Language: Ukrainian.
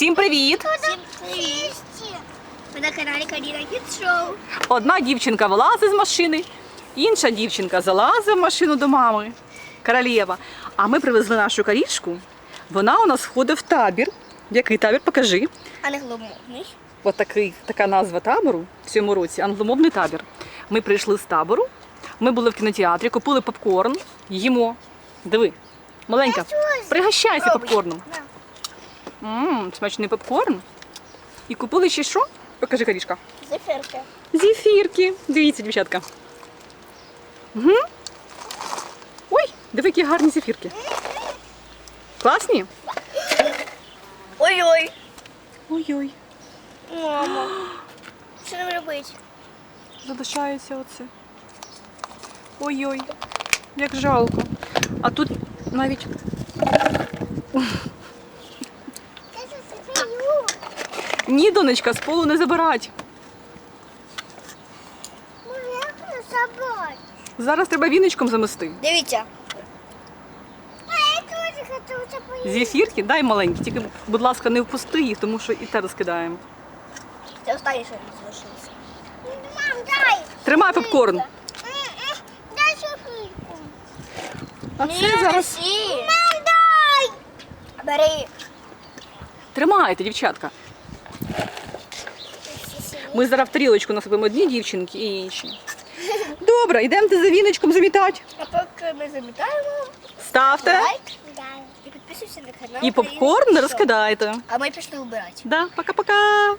Всім привіт! Всім привіт! Ви на каналі Каріна Кіт Шоу. Одна дівчинка вилазить з машини, інша дівчинка залазить в машину до мами. Королєва. А ми привезли нашу карішку. Вона у нас входить в табір. Який табір? Покажи. А не глумовний. Ось такий, така назва табору в цьому році англомовний табір. Ми прийшли з табору. Ми були в кінотеатрі, купили попкорн, їмо. Диви, маленька, пригощайся попкорном. Мм, смачний попкорн. І купили ще що? Покажи, Карішка. Зефірка. Зефірки. Дивіться, дівчатка. Угу. Ой, диви, які гарні зефірки. Класні? Ой-ой. Ой-ой, Мама. Що нам робити? залишається оце. Ой-ой, як жалко. А тут навіть. Ні, донечка, з полу не забирать. Зараз треба віночком замести. Дивіться. Зефірки, дай маленькі, тільки, будь ласка, не впусти їх, тому що і те розкидаємо. Це останнє, що не залишилося. Мам, дай! Тримай попкорн. Дай шоколадку. А це зараз. Мам, дай! Бери. Тримайте, дівчатка. Ми зараз в тарілочку насипимо одні дівчинки і інші. Добре, йдемо за віночком замітати. А поки ми замітаємо, Ставте. лайк да. і підписуйся на канал. І попкорн не розкидайте. А ми пішли вбирати. Да, пока-пока.